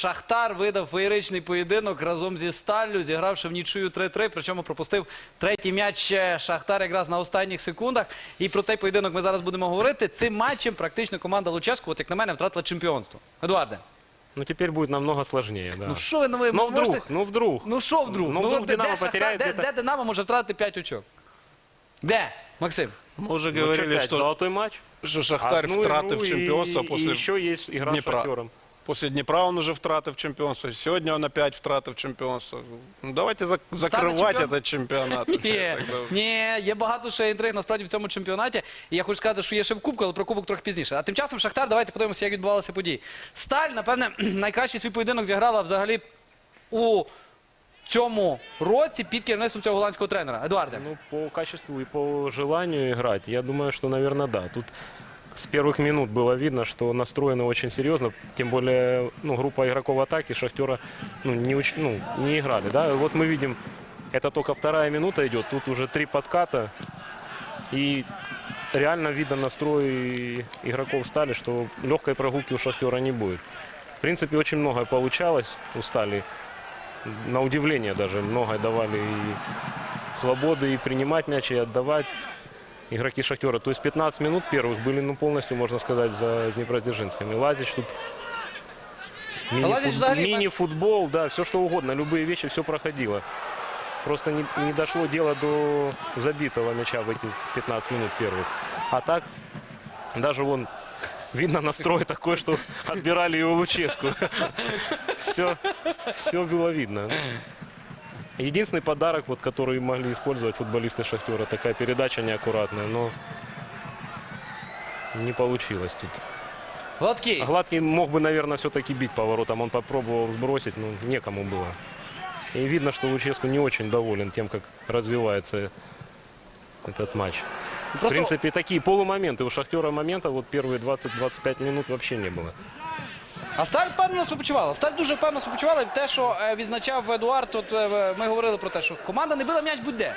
Шахтар видав феєричний поєдинок разом зі Сталлю, зігравши в нічию 3-3, причому пропустив третій м'яч Шахтар якраз на останніх секундах. І про цей поєдинок ми зараз будемо говорити. Цим матчем практично команда Луческу, от як на мене, втратила чемпіонство. Едуарде, Ну, теперь будет намного сложнее, да. ну що ви ну, ви Но вдруг, можете... ну вдруг. Ну що вдруг? Ну, вдруг де, Динамо де, Шахтар, потеряет де, где-то- де Динамо може втратити 5 очок? Де? Максим? Мы уже Ну, говорили, опять что, золотой матч. что Шахтар Одну втратив игру, чемпионство и, после, и еще есть игра Днепра. Шахтером. После Днепра он уже втратив чемпионство. Сегодня он опять втратив чемпионство. Ну, давайте зак- закрывать чемпион? этот чемпионат. Ні, ні, є багато ще інтриг насправді в цьому чемпіонаті. І я хочу сказати, що є ще в кубку, але про кубок трохи пізніше. А тим часом Шахтар, давайте подивимося, як відбувалися події. Сталь, напевне, найкращий свій поєдинок зіграла взагалі у цьому році під керівництвом цього голландського тренера. Едуарде. Ну, по качеству и по желанию играть, я думаю, что, наверное, да. Тут с первых минут было видно, что настроены очень серьезно. Тем более, ну, группа игроков атаки Шахтера ну, не, уч- ну, не играли. Да? Вот мы видим, это только вторая минута идет. Тут уже три подката. И реально видно настрой игроков стали, что легкой прогулки у Шахтера не будет. В принципе, очень многое получалось у стали. На удивление даже многое давали и свободы и принимать мяч, и отдавать игроки Шахтера. То есть 15 минут первых были ну, полностью, можно сказать, за Днепродзержинском. И Лазич тут мини-фут- Лазич взагалі- мини-футбол, да, все что угодно, любые вещи, все проходило. Просто не, не дошло дело до забитого мяча в эти 15 минут первых. А так, даже вон, видно настрой такой, что отбирали его Луческу. Все, все было видно. Единственный подарок, вот, который могли использовать футболисты Шахтера, такая передача неаккуратная, но не получилось тут. Гладкий. Гладкий мог бы, наверное, все-таки бить поворотом. Он попробовал сбросить, но некому было. И видно, что Луческу не очень доволен тем, как развивается этот матч. В Просто- принципе, такие полумоменты. У Шахтера моментов вот первые 20-25 минут вообще не было. А Сталь впевнено себе почувала. Сталь дуже впевнено себе почувала. І те, що е, відзначав Едуард, от е, ми говорили про те, що команда не била м'яч будь-де.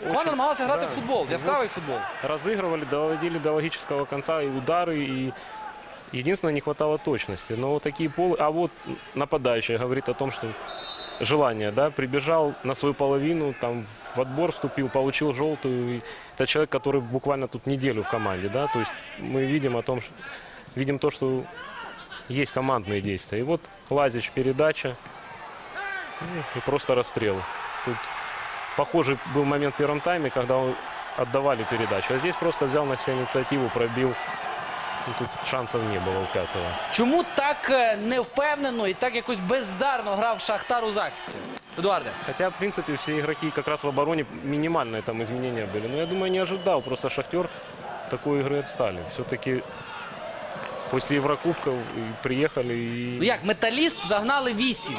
Команда Очень- намагалася грати да. в футбол, яскравий футбол. разыгрывали, доводили до логического конца и удары, и единственное, не хватало точности. Но вот такие полы... А вот нападающий говорит о том, что желание, да, прибежал на свою половину, там в отбор вступил, получил желтую. И это человек, который буквально тут неделю в команде, да, то есть мы видим о том, что, видим то, что есть командные действия. И вот Лазич передача ну, и просто расстрел. Тут похожий был момент в первом тайме, когда он- отдавали передачу. А здесь просто взял на себя инициативу, пробил. И тут шансов не было у пятого. Чому так е, невпевнено і так якось бездарно грав Шахтар у захисті? Едуарде. Хотя, в принципе, все игроки как раз в обороне минимальные там изменения были. Но я думаю, не ожидал. Просто Шахтер такой игры отстали. Все-таки после Еврокубков и приехали и... Ну як, металіст загнали 8.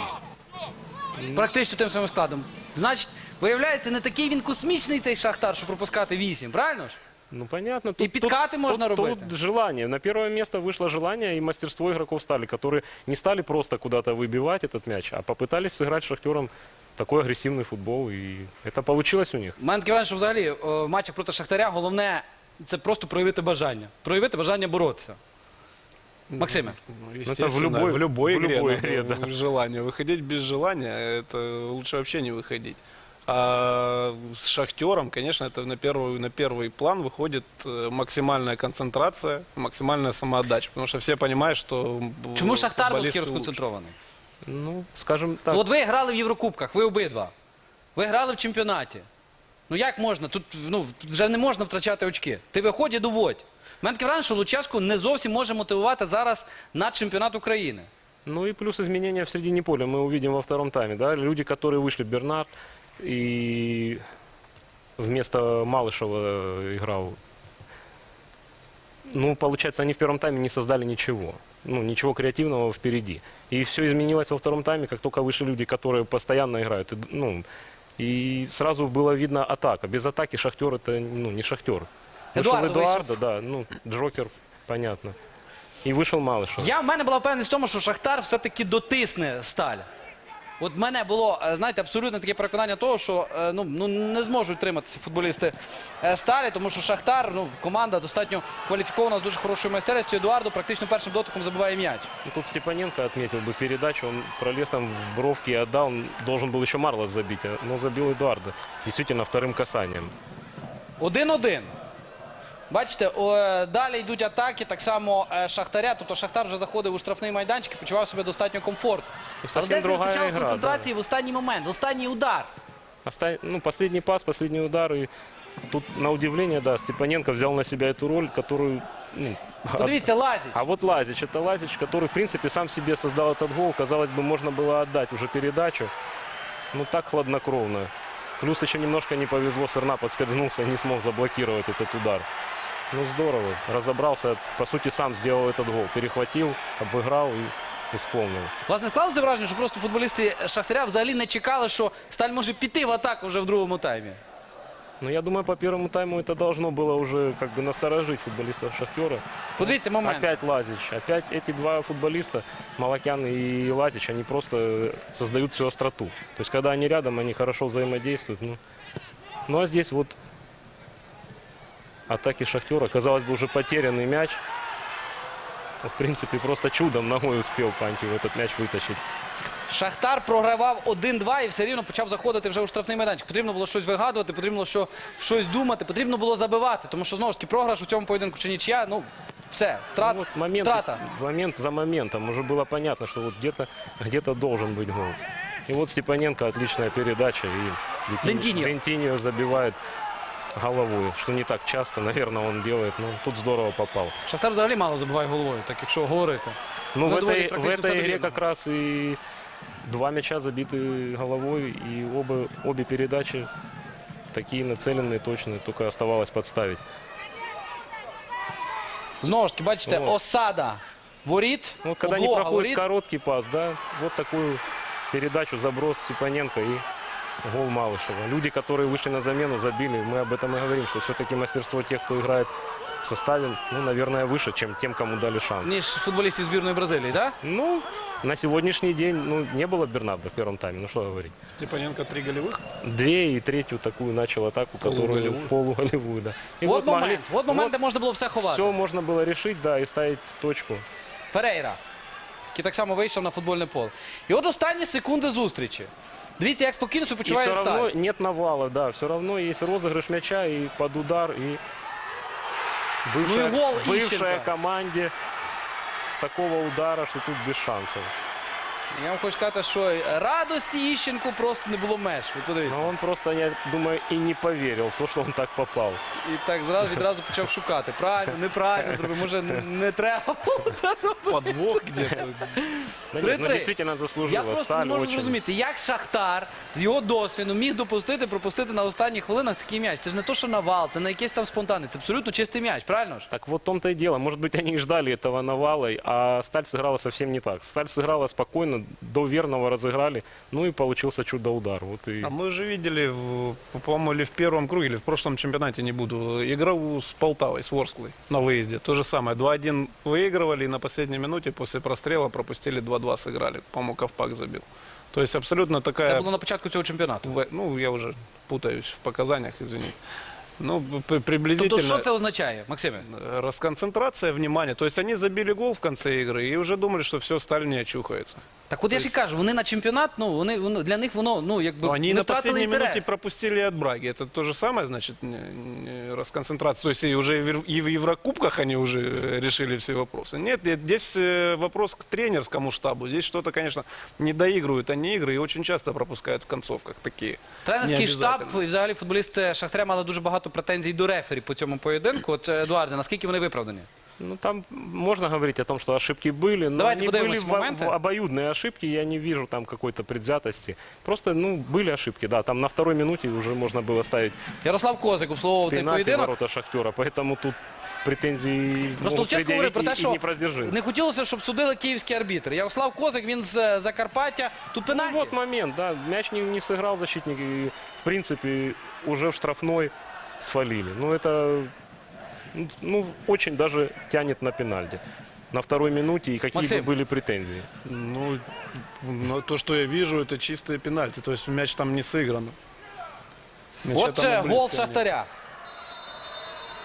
Практично тим самим складом. Значить, виявляється, не такий він космічний цей Шахтар, щоб пропускати 8, правильно ж? Ну, понятно. И подкаты можно тут, рубить. Тут желание. На первое место вышло желание и мастерство игроков стали, которые не стали просто куда-то выбивать этот мяч, а попытались сыграть с Шахтером такой агрессивный футбол. И это получилось у них. У мене таке враження, що взагалі е, в матчах проти Шахтаря головне це просто проявити бажання. Проявити бажання боротися. Максиме. Ну, это в естественно, любой- в любой в игре, любой надо игре, да. желание. Выходить без желания, это лучше вообще не выходить. А с Шахтером, конечно, это на первый, на первый план выходит э, максимальная концентрация, максимальная самоотдача. Потому что все понимают, что м, Чому Шахтар був футболисты такий лучше. розконцентрований? Ну, скажем так. Ну, от ви грали в Єврокубках, ви обидва. Ви грали в чемпіонаті. Ну як можна? Тут ну, вже не можна втрачати очки. Ти виходь і доводь. У мене таке враження, що Луческу не зовсім може мотивувати зараз на чемпіонат України. Ну и плюс изменения в середине поля мы увидим во втором тайме. Да? Люди, которые вышли, Бернард и вместо Малышева играл. Ну, получается, они в первом тайме не создали ничего. Ну, ничего креативного впереди. И все изменилось во втором тайме, как только вышли люди, которые постоянно играют. И, ну, и сразу было видно атака. Без атаки Шахтер это ну, не Шахтер. Вышел Эдуардо Эдуардо, вышел. да, ну, Джокер, понятно. И вышел Малышев. Я в мене була впевненість в тому, що Шахтар все-таки дотисне сталь. От в мене було, е, знаєте, абсолютно таке переконання того, що е, ну, ну, не зможуть триматися футболісти е, Сталі, тому що Шахтар, ну, команда достатньо кваліфікована з дуже хорошою майстерністю. Едуардо практично першим дотиком забиває м'яч. Ну, тут Степаненко отметил бы передачу, он пролез там в бровки и отдал, он должен был еще Марлос забить, а- но забил Эдуарда. Действительно, вторым касанием. 1-1. Бачите, о, е, далі йдуть атаки, так само е, Шахтаря. Тобто Шахтар вже заходив у штрафний майданчик і почував себе достатньо комфортно. Ну, Але зовсім десь не другая вистачало игра, концентрації в останній момент, в останній удар. Оста- Ну, последний пас, последний удар. И тут, на удивление, да, Степаненко взял на себя эту роль, которую... ну, от- Подивіться, лазить. А вот Лазич, это Лазич, который, в принципе, сам себе создал этот гол. Казалось бы, можно было отдать уже передачу. Ну, так хладнокровно. Плюс еще немножко не повезло, Серна подскользнулся и не смог заблокировать этот удар. Ну, здорово. Разобрался, по сути, сам сделал этот гол. Перехватил, обыграл и исполнил. Власне, склалося враження, що просто футболісти Шахтаря взагалі не чекали, що Сталь може піти в атаку вже в другому таймі. Но я думаю, по первому тайму это должно было уже как бы насторожить футболистов Шахтера. Подивіться момент. Опять Лазич. Опять эти два футболиста, Малакян и Лазич, они просто создают всю остроту. То есть, когда они рядом, они хорошо взаимодействуют. Ну, ну а здесь вот атаки Шахтера. Казалось бы, уже потерянный мяч. Ну, В принципе, просто чудом ногой успел Пантьев этот мяч вытащить. Шахтар програвав 1-2 і все рівно почав заходити вже у штрафний майданчик. Потрібно було щось вигадувати, потрібно було що, щось думати, потрібно було забивати. Тому що знову ж таки програш у цьому поєдинку чи нічия. Ну, все, втрат, Ну, вот момент, втрата. момент за моментом уже было понятно, что вот где-то где должен быть гол. И вот Степаненко отличная передача. И Витинь- Лентиньо. Лентиньо забивает головой, что не так часто, наверное, он делает. Но тут здорово попал. Шахтар взагалі мало забиває головою, так якщо говорити. Ну, Ну, в довольно этой, в практически этой все игре доведено. как раз и два мяча забиты головой, и оба, обе передачи такие нацеленные, точные, только оставалось подставить. Знову ж таки, бачите, О. осада воріт, Ну, вот когда не облога проходит воріт. короткий пас, да, вот такую передачу, заброс Степаненко и гол Малышева. Люди, которые вышли на замену, забили. Мы об этом и говорим, что все-таки мастерство тех, кто играет в составе, ну, наверное, выше, чем тем, кому дали шанс. ніж футболістів збірної Бразилії, так? Ну, на сегодняшний день, ну, не было Бернарда в первом тайме, ну, что говорить. Степаненко три голевых. Две и третью такую начал атаку, которую Полуголевую. полуголевую, да. И От могли- момент, от момент, де можна було все ховати. все можно было решить, да, и ставить точку. Ферейра, який так само вийшов на футбольне поле. І от останні секунди зустрічі. Дивіться, як спокійно себе И почуває все равно сталь. нет навала, да. Все равно есть розыгрыш мяча и под удар, и бывшая, Ну и гол бывшая Ищенко. команде с такого удара, что тут без шансов. Я вам хочу сказати, що радості Іщенку просто не було меж. Ви подивіться. Но он просто, я думаю, и не поверил в то, что он так попал. І так зразу відразу почав шукати. Правильно, неправильно зробив. Може, не треба було це робити. Подвох где-то. Да нет, ну, 3-3. действительно Я заслужила. просто Сталь не можу очень. зрозуміти, як Шахтар з його досвіду міг допустити, пропустити на останніх хвилинах такий м'яч. Це ж не то, що навал, це не якийсь там спонтанний, це абсолютно чистий м'яч, правильно ж? Так вот в том-то и дело. Может быть, они и ждали этого навала, а Сталь сыграла совсем не так. Сталь сыграла спокойно, до верного разыграли, ну и получился чудо-удар. Вот и... А мы уже видели, в, по-моему, или в первом круге, или в прошлом чемпионате, не буду, игру с Полтавой, с Ворсклой на выезде. То же самое. 2-1 выигрывали, и на последней минуте после прострела пропустили 2-2, сыграли. По-моему, Ковпак забил. То есть абсолютно Це такая... було на початку цього чемпіонату. в- Ну, я уже путаюсь в показаниях, извините. Ну, п- приблизительно... Тобто, що це означає, Максиме? Э, Расконцентрация внимания. То есть они забили гол в конце игры и уже думали, что все, Сталь не очухается. Так от я ж і Тобто- кажу, вони на чемпіонат, ну вони, воно для них воно ну якби Но они не на втратили последней інтерес. минуте пропустили от Браги. Это то же самое, значит, не- не расконцентрация. То есть и уже в- и в Еврокубках они уже э, решили все вопросы. Нет, нет, здесь э, вопрос к тренерскому штабу. Здесь что-то, конечно, не доигрывают они игры и очень часто пропускают в концовках такие. Тренерський штаб необязательно. і взагалі футболісти Шахтаря мали дуже багато претензій до рефері по цьому поєдинку. От е, Едуарде, наскільки вони виправдані? Ну, там можно говорить о том, что ошибки были, но Давайте они подивимось были в моменты. в- в обоюдные ошибки, я не вижу там какой-то предвзятости. Просто, ну, были ошибки, да, там на второй минуте уже можно было ставить Ярослав Козик обслуговував цей пенальти в поєдинок. ворота Шахтера, поэтому тут претензий Просто могут Луческо говорить предъявить про те, и, и що не про сдержимость. не хотілося, щоб судили київські арбітри. Ярослав Козик, він з е, Закарпаття. Тут Ну, пенальті. вот момент, да, мяч не, не сыграл защитник, и, в принципе, уже в штрафной свалили. Ну, это, ну, ну, очень даже тянет на пенальти. на второй минуте и какие Максим. бы были претензии. Ну, но то, что я вижу, это чистые пенальти. То есть мяч там не сыгран. Мяча там Отже, и близко гол. Шахтаря.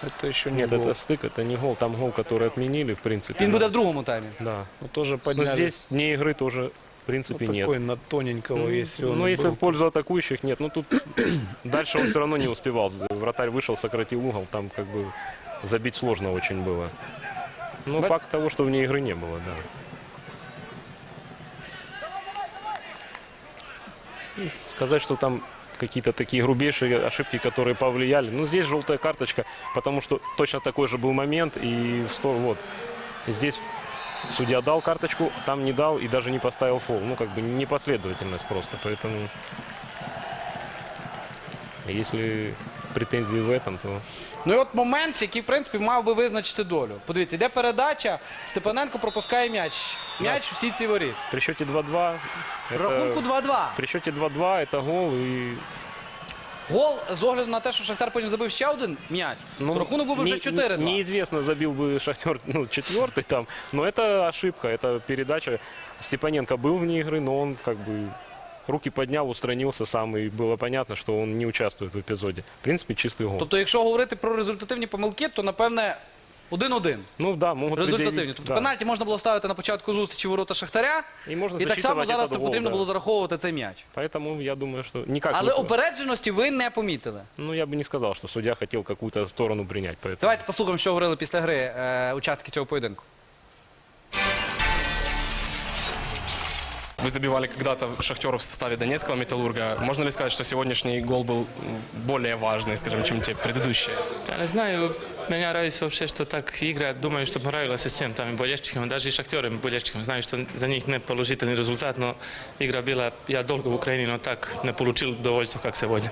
Это еще не Нет, гол. это стык, это не гол. Там гол, который отменили, в принципе. Він буде в другому таймі. Да. Ну, тоже Но подняли. здесь вне игры тоже, принципе, ну, нет. такой на тоненького, Ну, если он ну, если был. в пользу атакующих, нет. Ну, тут дальше он все равно не успевал. Вратарь вышел, сократил угол. Там как бы забить сложно очень было. Ну, Бат- факт того, что вне игры не было, да. И Сказать, что там какие-то такие грубейшие ошибки, которые повлияли. Ну, здесь желтая карточка, потому что точно такой же был момент. И в сторону, вот, здесь судья дал карточку, там не дал и даже не поставил фол. Ну, как бы непоследовательность просто. Поэтому, если претензии в этом, то Ну і от момент, який, в принципі, мав би визначити долю. Подивіться, йде передача, Степаненко пропускає м'яч. М'яч в сітці воріт. при счете 2-2... В это- рахунку 2-2. При счете 2-2 это гол и Гол з огляду на те, що Шахтар потім забив ще один м'яч. то рахунок був би вже не- 4-2. не- Неизвестно, забил бы Шахтер ну, четвертый там. Но это ошибка, это передача. Степаненко был вне игры, но он как бы руки поднял, устранился сам, и было понятно, что он не участвует в эпизоде. В принципе, чистый гол. Тобто, якщо говорити про результативні помилки, то напевне 1-1. Ну да, могут Результативні. предъявить, Тобто да. пенальті можна було ставити на початку зустрічі ворота Шахтаря. І можна І так само засчитувати зараз этот то гол, потрібно да. було зараховувати цей м'яч. Поэтому я думаю, что никак. Але не- упередженості ви не помітили. Ну, я бы не сказал, что судья хотел какую-то сторону принять. Поэтому... Давайте послухаємо, що говорили після гри е, учасники цього поєдинку. Вы забивали когда-то Шахтеру в составе Донецкого Металлурга. Можно ли сказать, что сегодняшний гол был более важный, скажем, чем те предыдущие? Я не знаю, меня нравится вообще, что так игра. Думаю, что понравилось всем там и болельщикам, даже и шахтерам, болельщикам. Знаю, что за них не положительный результат, но игра была... Я долго в Украине, но так не получил удовольствия, как сегодня.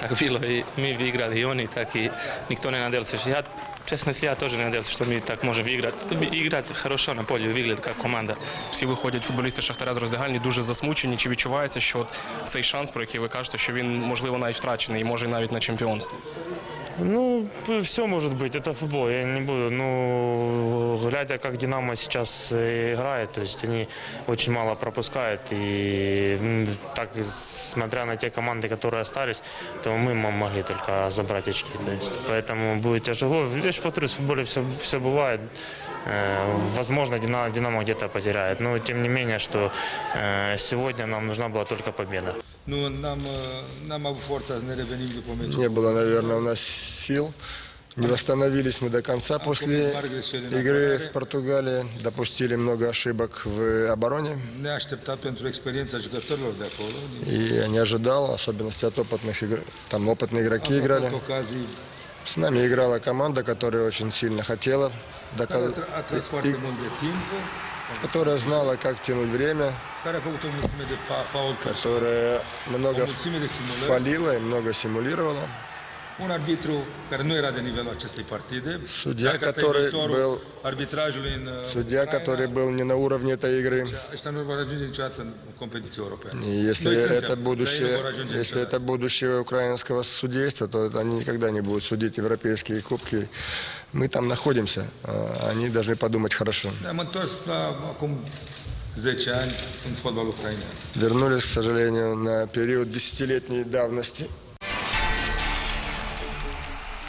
Так было, и мы выиграли, и они, так и никто не надеялся. Я, честно, если я тоже не надеялся, что мы так можем выиграть. Играть хорошо на поле, выглядит как команда. Всі виходять футболісти Шахтаря з роздягальні дуже засмучені. Чи відчувається, що от цей шанс, про який ви кажете, що він можливо навіть втрачений і може навіть на чемпіонство? Ну, все может быть, это футбол, я не буду. Ну, глядя, как Динамо сейчас э, играет, то есть они очень мало пропускают. И м, так, смотря на те команды, которые остались, то мы м- могли только забрать очки. То есть, поэтому будет тяжело. Я же повторюсь, в футболе все, все бывает. Э, Возможно, Динамо, Динамо где-то потеряет. Но тем не менее, что э, сегодня нам нужна была только победа. N-am avut forța să ne revenim după meciul. Не было, наверное, у нас сил. Не восстановились мы до конца после игры в Португалии. Допустили много ошибок в обороне. И я не ожидал, особенности от опытных игр... Там opытные игроки играли. С нами играла команда, которая очень сильно хотела, care которая знала, как тянуть время, которая много фалила и много симулировала. Un arbitru care nu era de nivelul acestei partide. Судья, который был- arbitrajului în Судья, который был не на uровне этой игры. Ăștia nu vor ajunge niciodată în competiție europeană. Если это будущее, если это будущее украинского судейства, то они никогда не будут судить европейские кубки. Мы там находимся, они должны подумать хорошо. Ne-am întors la acum 10 ani în fotbalul ucrainean. Вернулись, к сожалению, на период десятилетней давности